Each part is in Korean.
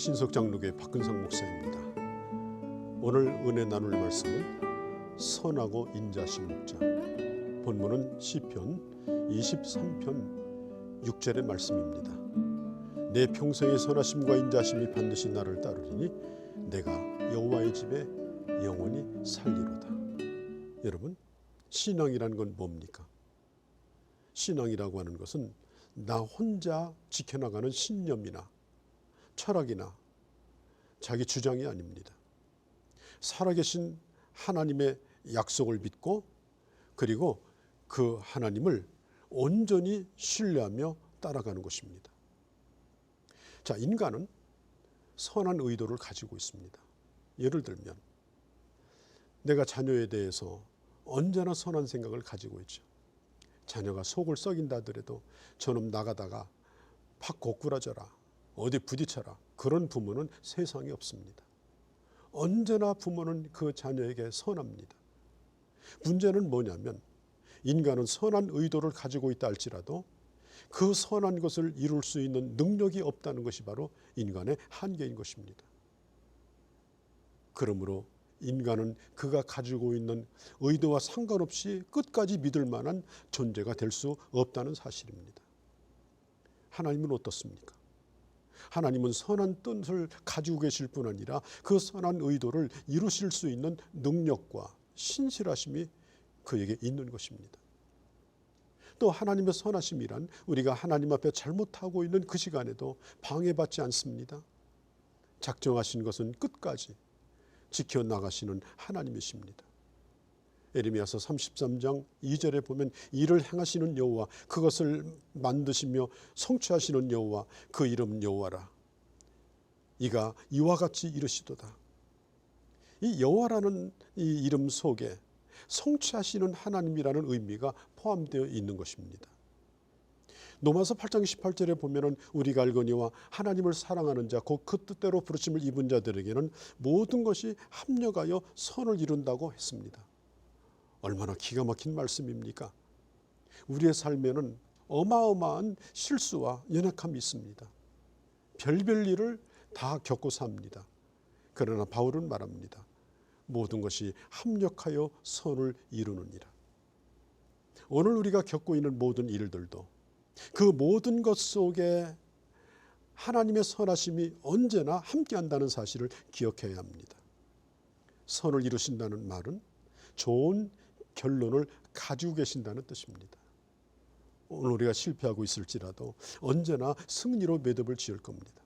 신석장로교회 박근성 목사입니다. 오늘 은혜 나눌 말씀은 선하고 인자심 묵자. 본문은 시편 23편 6절의 말씀입니다. 내 평생의 선하심과 인자심이 반드시 나를 따르리니 내가 여호와의 집에 영원히 살리로다. 여러분, 신앙이란 건 뭡니까? 신앙이라고 하는 것은 나 혼자 지켜나가는 신념이나 철학이나 자기 주장이 아닙니다. 살아계신 하나님의 약속을 믿고 그리고 그 하나님을 온전히 신뢰하며 따라가는 것입니다. 자, 인간은 선한 의도를 가지고 있습니다. 예를 들면 내가 자녀에 대해서 언제나 선한 생각을 가지고 있죠. 자녀가 속을 썩인다 하더라도 저놈 나가다가 팍 고꾸라져라. 어디 부딪혀라. 그런 부모는 세상에 없습니다. 언제나 부모는 그 자녀에게 선합니다. 문제는 뭐냐면 인간은 선한 의도를 가지고 있다 할지라도 그 선한 것을 이룰 수 있는 능력이 없다는 것이 바로 인간의 한계인 것입니다. 그러므로 인간은 그가 가지고 있는 의도와 상관없이 끝까지 믿을 만한 존재가 될 수 없다는 사실입니다. 하나님은 어떻습니까? 하나님은 선한 뜻을 가지고 계실 뿐 아니라 그 선한 의도를 이루실 수 있는 능력과 신실하심이 그에게 있는 것입니다. 또 하나님의 선하심이란 우리가 하나님 앞에 잘못하고 있는 그 시간에도 방해받지 않습니다. 작정하신 것은 끝까지 지켜 나가시는 하나님이십니다. 에르미야서 33장 2절에 보면 이를 행하시는 여호와 그것을 만드시며 성취하시는 여호와 그 이름 여호와라. 이가 이와 같이 이르시도다. 이 여호와라는 이 이름 속에 성취하시는 하나님이라는 의미가 포함되어 있는 것입니다. 노마서 8장 18절에 보면은 우리가 알거니와 하나님을 사랑하는 자, 곧 그 뜻대로 부르심을 입은 자들에게는 모든 것이 합력하여 선을 이룬다고 했습니다. 얼마나 기가 막힌 말씀입니까? 우리의 삶에는 어마어마한 실수와 연약함이 있습니다. 별별 일을 다 겪고 삽니다. 그러나 바울은 말합니다. 모든 것이 합력하여 선을 이루느니라. 오늘 우리가 겪고 있는 모든 일들도 그 모든 것 속에 하나님의 선하심이 언제나 함께 한다는 사실을 기억해야 합니다. 선을 이루신다는 말은 좋은 결론을 가지고 계신다는 뜻입니다. 오늘 우리가 실패하고 있을지라도 언제나 승리로 매듭을 지을 겁니다.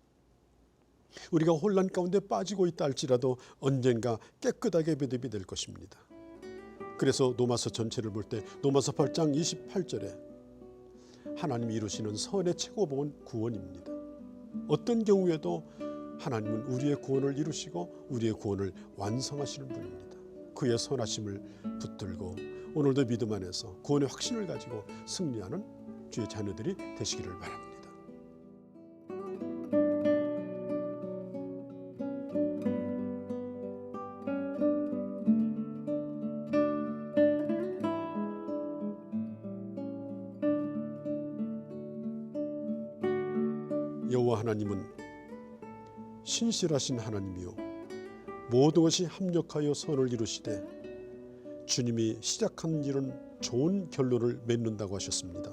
우리가 혼란 가운데 빠지고 있다 할지라도 언젠가 깨끗하게 매듭이 될 것입니다. 그래서 노마서 전체를 볼 때 노마서 8장 28절에 하나님이 이루시는 선의 최고봉은 구원입니다. 어떤 경우에도 하나님은 우리의 구원을 이루시고 우리의 구원을 완성하시는 분입니다. 그의 선하심을 붙들고 오늘도 믿음 안에서 구원의 확신을 가지고 승리하는 주의 자녀들이 되시기를 바랍니다. 여호와 하나님은 신실하신 하나님이요 모든 것이 합력하여 선을 이루시되 주님이 시작한 일은 좋은 결론을 맺는다고 하셨습니다.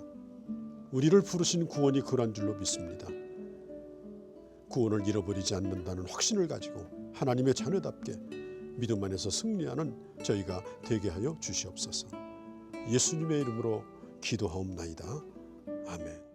우리를 부르신 구원이 그런 줄로 믿습니다. 구원을 잃어버리지 않는다는 확신을 가지고 하나님의 자녀답게 믿음 안에서 승리하는 저희가 되게 하여 주시옵소서. 예수님의 이름으로 기도하옵나이다. 아멘.